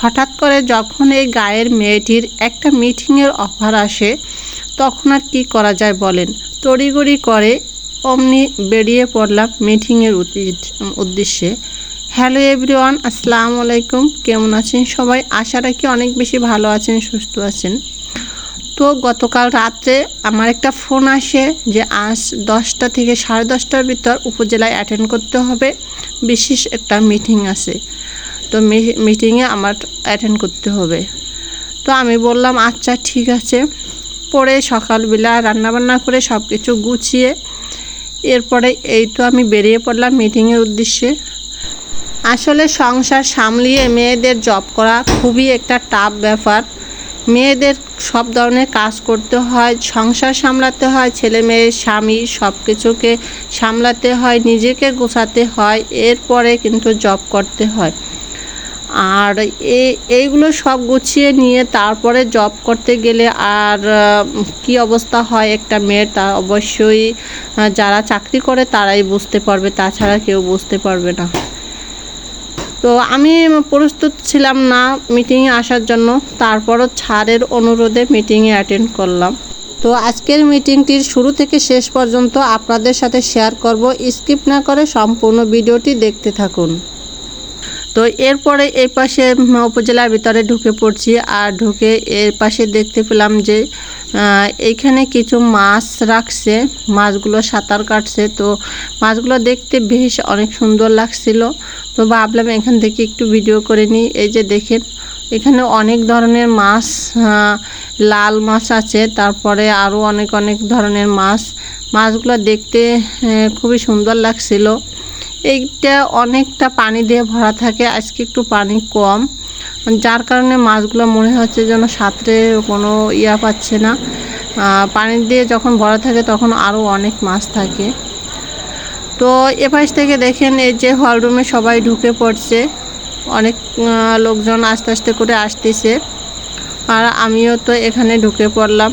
হঠাৎ করে যখন এই গায়ের মেয়েটির একটা মিটিংয়ের অফার আসে, তখন আর কি করা যায় বলেন? তড়িগড়ি করে অমনি বেরিয়ে পড়লাম মিটিংয়ের উদ্দেশ- উদ্দেশ্যে। হ্যালো এভরিওয়ান, আসসালামু আলাইকুম। কেমন আছেন সবাই? আশা রাখি অনেক বেশি ভালো আছেন, সুস্থ আছেন। তো গতকাল রাত্রে আমার একটা ফোন আসে যে আজ দশটা থেকে সাড়ে দশটার ভিতর উপজেলায় অ্যাটেন্ড করতে হবে। বিশেষ একটা মিটিং আছে। তো মিটিংয়ে আমার অ্যাটেন্ড করতে হবে। তো আমি বললাম আচ্ছা ঠিক আছে। পরে সকালবেলা রান্নাবান্না করে সব কিছু গুছিয়ে এরপরে এই তো আমি বেরিয়ে পড়লাম মিটিংয়ের উদ্দেশ্যে। আসলে সংসার সামলিয়ে মেয়েদের জব করা খুবই একটা টাফ ব্যাপার। মেয়েদের সব ধরনের কাজ করতে হয়, সংসার সামলাতে হয়, ছেলে মেয়ে, স্বামী সব কিছুকে সামলাতে হয়, নিজেকে গোছাতে হয়, এরপরে কিন্তু জব করতে হয়। আর এই এইগুলো সব গুছিয়ে নিয়ে তারপরে জব করতে গেলে আর কি অবস্থা হয় একটা মেয়ের তা অবশ্যই যারা চাকরি করে তারাই বুঝতে পারবে, তাছাড়া কেউ বুঝতে পারবে না। তো আমি প্রস্তুত ছিলাম না মিটিংয়ে আসার জন্য, তারপরও ছাড়ের অনুরোধে মিটিংয়ে অ্যাটেন্ড করলাম। তো আজকের মিটিংটির শুরু থেকে শেষ পর্যন্ত আপনাদের সাথে শেয়ার করব। স্কিপ না করে সম্পূর্ণ ভিডিওটি দেখতে থাকুন। তো এরপরে এই পাশে উপজেলার ভিতরে ঢুকে পড়ছি আর ঢুকে এর পাশে দেখতে পেলাম যে এইখানে কিছু মাছ রাখছে, মাছগুলো সাঁতার কাটছে। তো মাছগুলো দেখতে বেশ অনেক সুন্দর লাগছিল। তো ভাবলাম এখান থেকে একটু ভিডিও করে নিই। এই যে দেখেন, এখানে অনেক ধরনের মাছ লাল মাছ আছে, তারপরে আরও অনেক অনেক ধরনের মাছ। মাছগুলো দেখতে খুবই সুন্দর লাগছিল। এইটা অনেকটা পানি দিয়ে ভরা থাকে, আজকে একটু পানি কম। যার কারণে মাছগুলো মনে হচ্ছে যেন সাঁতরে কোনো ইয়া পাচ্ছে না। পানি দিয়ে যখন ভরা থাকে তখন আরও অনেক মাছ থাকে। তো এপাশ থেকে দেখেন, এই যে হলরুমে সবাই ঢুকে পড়ছে। অনেক লোকজন আস্তে আস্তে করে আসতেছে। আর আমিও তো এখানে ঢুকে পড়লাম।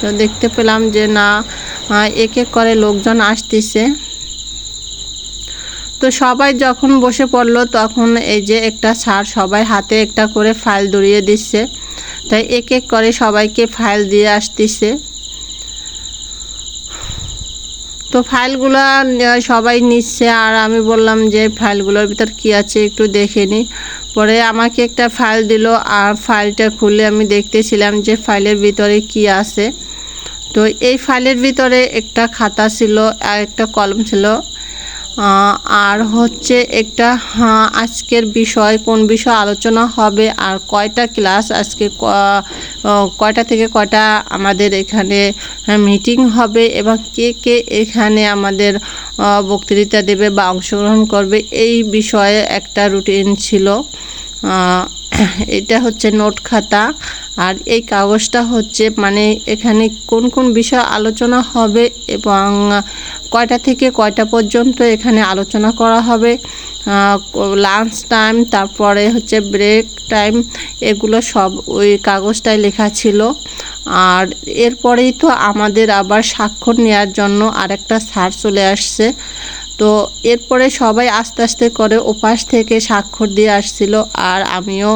তো দেখতে পেলাম যে না এক এক করে লোকজন আসতেছে। তো সবাই যখন বসে পড়ল, তখন এই যে একটা স্যার সবাই হাতে একটা করে ফাইল ধরিয়ে দিচ্ছে। তাই এক এক করে সবাইকে ফাইল দিয়ে আসতেছে। তো ফাইলগুলো সবাই নিচ্ছে। আর আমি বললাম যে ফাইলগুলোর ভিতর কি আছে একটু দেখে নিই পরে আমাকে একটা ফাইল দিল। আর ফাইলটা খুলে আমি দেখতেছিলাম যে ফাইলের ভিতরে কি আছে। তো এই ফাইলের ভিতরে একটা খাতা ছিল, আর একটা কলম ছিল। আর হচ্ছে একটা হ্যাঁ, আজকের বিষয় কোন বিষয় আলোচনা হবে আর কয়টা ক্লাস আজকে কয়টা থেকে কয়টা আমাদের এখানে মিটিং হবে এবং কে কে এখানে আমাদের বক্তৃতা দেবে বা অংশগ্রহণ করবে এই বিষয়ে একটা রুটিন ছিল। এটা হচ্ছে নোট খাতা। আর এই কাগজটা হচ্ছে মানে এখানে কোন কোন বিষয় আলোচনা হবে এবং কয়টা থেকে কয়টা পর্যন্ত এখানে আলোচনা করা হবে লাঞ্চ টাইম তারপরে হচ্ছে ব্রেক টাইম এগুলো সব ওই কাগজটায় লেখা ছিল। আর এরপরেই তো আমাদের আবার স্বাক্ষর নেওয়ার জন্য আরেকটা স্যার চলে আসছে। তো এরপরে সবাই আস্তে আস্তে করে ওপাশ থেকে স্বাক্ষর দিয়ে আসছিল আর আমিও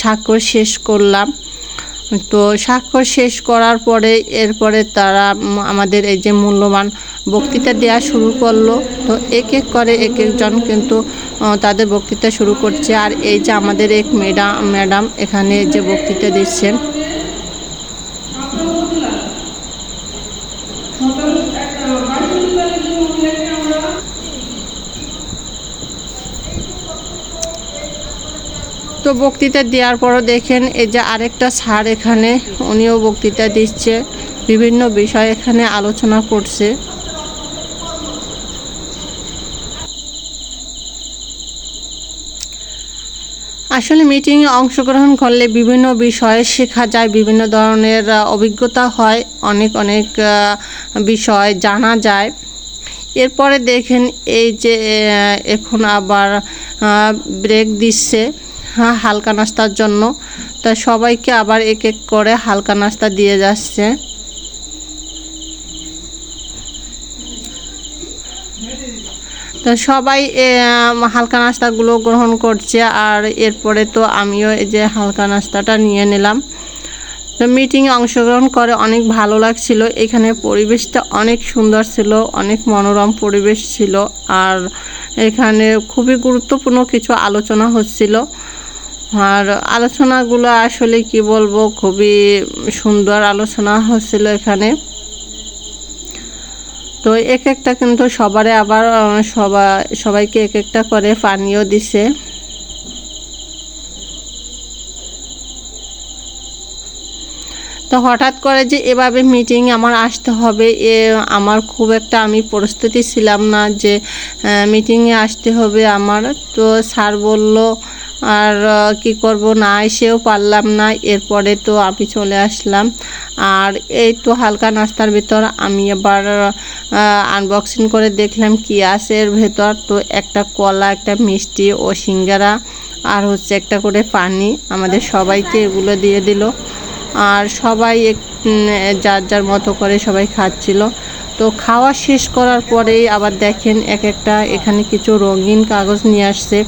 স্বাক্ষর শেষ করলাম। তো স্বাক্ষর শেষ করার পরে এরপরে তারা আমাদের এই যে মূল্যবান বক্তৃতা দেওয়া শুরু করল। তো এক এক করে এক একজন কিন্তু তাদের বক্তৃতা শুরু করছে। আর এই যে আমাদের এক ম্যাডাম ম্যাডাম এখানে যে বক্তৃতা দিচ্ছেন তো বক্তৃতা দেওয়ার পরও দেখেন, এই যে আরেকটা স্যার এখানে, উনিও বক্তৃতা দিচ্ছে, বিভিন্ন বিষয় এখানে আলোচনা করছে। আসলে মিটিংয়ে অংশগ্রহণ করলে বিভিন্ন বিষয়ে শেখা যায়, বিভিন্ন ধরনের অভিজ্ঞতা হয়, অনেক অনেক বিষয় জানা যায়। এরপরে দেখেন, এই যে এখন আবার ব্রেক দিচ্ছে। হালকা নাস্তার জন্য। তা সবাইকে আবার এক এক করে হালকা নাস্তা দিয়ে যাচ্ছে। তো সবাই হালকা নাস্তাগুলো গ্রহণ করছে। আর এরপরে তো আমিও এই যে হালকা নাস্তাটা নিয়ে নিলাম। তো মিটিংয়ে অংশগ্রহণ করে অনেক ভালো লাগছিল। এখানে পরিবেশটা অনেক সুন্দর ছিল, অনেক মনোরম পরিবেশ ছিল। আর এখানে খুবই গুরুত্বপূর্ণ কিছু আলোচনা হচ্ছিল। আর আলোচনাগুলো আসলে কি বলব, খুবই সুন্দর আলোচনা হচ্ছিল এখানে। তো এক একটা কিন্তু সবারে আবার সবাই সবাইকে এক একটা করে পানিও দিছে। তো হঠাৎ করে যে এভাবে মিটিং আমার আসতে হবে, এ আমার খুব একটা আমি প্রস্তুতি ছিলাম না যে মিটিংয়ে আসতে হবে আমার। তো স্যার বলল আর কি করব না এসেও পারলাম না। এরপরে তো আমি চলে আসলাম। আর এই তো হালকা নাস্তার ভিতর আমি আবার আনবক্সিং করে দেখলাম কি আছে এর ভেতর। তো একটা কলা, একটা মিষ্টি ও সিঙ্গারা আর হচ্ছে একটা করে পানি। আমাদের সবাইকে এগুলো দিয়ে দিল। আর সবাই যার যার মতো করে সবাই খাচ্ছিল। তো খাওয়া শেষ করার পরেই আবার দেখেন এক একটা এখানে কিছু রঙিন কাগজ নিয়ে আসছে।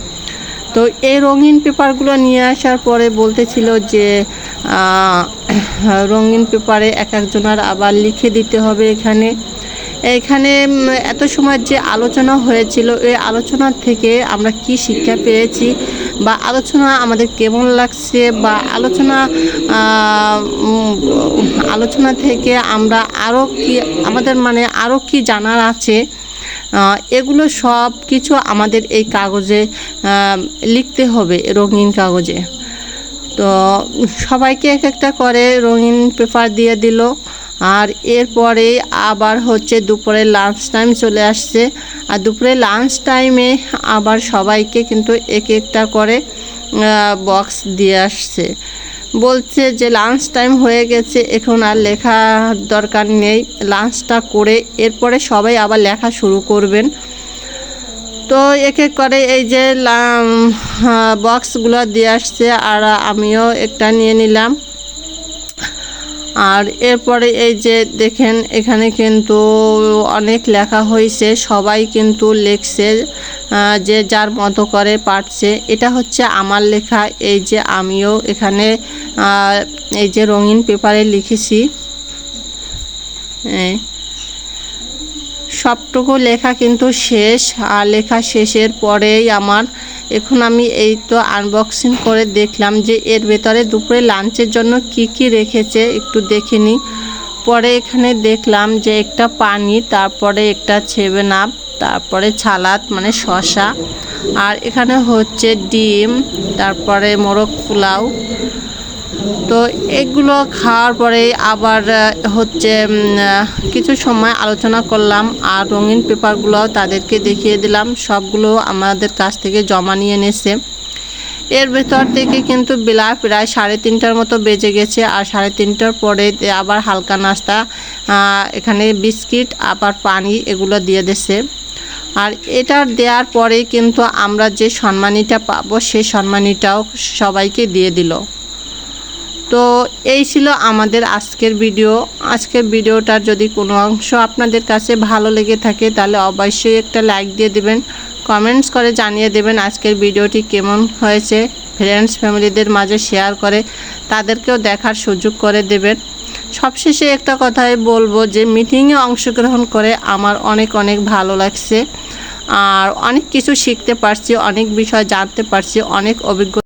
তো এই রঙিন পেপারগুলো নিয়ে আসার পরে বলতেছিল যে রঙিন পেপারে এক একজনের আবার লিখে দিতে হবে এখানে। এখানে এত সময় যে আলোচনা হয়েছিল, এই আলোচনা থেকে আমরা কি শিক্ষা পেয়েছি বা আলোচনা আমাদের কেমন লাগছে বা আলোচনা আলোচনা থেকে আমরা আরও কি, আমাদের মানে আরও কি জানার আছে এগুলো সব কিছু আমাদের এই কাগজে লিখতে হবে, রঙিন কাগজে। তো সবাইকে এক একটা করে রঙিন পেপার দিয়ে দিল। আর এরপরে আবার হচ্ছে দুপুরে লাঞ্চ টাইম চলে আসছে। আর দুপুরে লাঞ্চ টাইমে আবার সবাইকে কিন্তু এক একটা করে বক্স দিয়ে আসছে। বলছে যে লাঞ্চ টাইম হয়ে গেছে, এখন আর লেখার দরকার নেই। লাঞ্চটা করে এরপরে সবাই আবার লেখা শুরু করবেন। তো এক করে এই যে বক্সগুলো দিয়ে আসছে, আর আমিও একটা নিয়ে নিলাম। আর এরপরে এই যে দেখেন, এখানে কিন্তু অনেক লেখা হয়েছে, সবাই কিন্তু লিখছে। যে যার মতো করে পারছে। এটা হচ্ছে আমার লেখা। এই যে আমিও এখানে এই যে রঙিন পেপারে লিখেছি। সবটুকু লেখা কিন্তু শেষ, আর লেখা শেষের পরেই আমার, এখন আমি এই তো আনবক্সিং করে দেখলাম যে এর ভেতরে দুপুরে লাঞ্চের জন্য কি কি রেখেছে, একটু দেখে নিই পরে এখানে দেখলাম যে একটা পানি, তারপরে একটা সেভেন আপ তারপরে ছালাদ মানে শশা আর এখানে হচ্ছে ডিম, তারপরে মোরগ পোলাও। তো এগুলো খাওয়ার পরে আবার হচ্ছে কিছু সময় আলোচনা করলাম আর রঙিন পেপারগুলো তাদেরকে দেখিয়ে দিলাম। সবগুলো আমাদের কাছ থেকে জমা নিয়ে এনেছে এর ভেতর থেকে কিন্তু বেলা প্রায় সাড়ে তিনটার মতো বেজে গেছে আর সাড়ে তিনটার পরে আবার হালকা নাস্তা এখানে বিস্কিট, আবার পানি এগুলো দিয়ে দিছে। আর এটার দেওয়ার পরে কিন্তু আমরা যে সম্মানীটা পাবো সেই সম্মানীটাও সবাইকে দিয়ে দিল। তো এই ছিল আমাদের আজকের ভিডিও। আজকের ভিডিওটার যদি কোনো অংশ আপনাদের কাছে ভালো লেগে থাকে, তাহলে অবশ্যই একটা লাইক দিয়ে দেবেন, কমেন্টস করে জানিয়ে দেবেন আজকের ভিডিওটি কেমন হয়েছে। ফ্রেন্ডস, ফ্যামিলিদের মাঝে শেয়ার করে তাদেরকেও দেখার সুযোগ করে দেবেন। সবশেষে একটা কথাই বলব যে মিটিংয়ে অংশগ্রহণ করে আমার অনেক অনেক ভালো লাগছে। আর অনেক কিছু শিখতে পারছি, অনেক বিষয় জানতে পারছি, অনেক অভিজ্ঞতা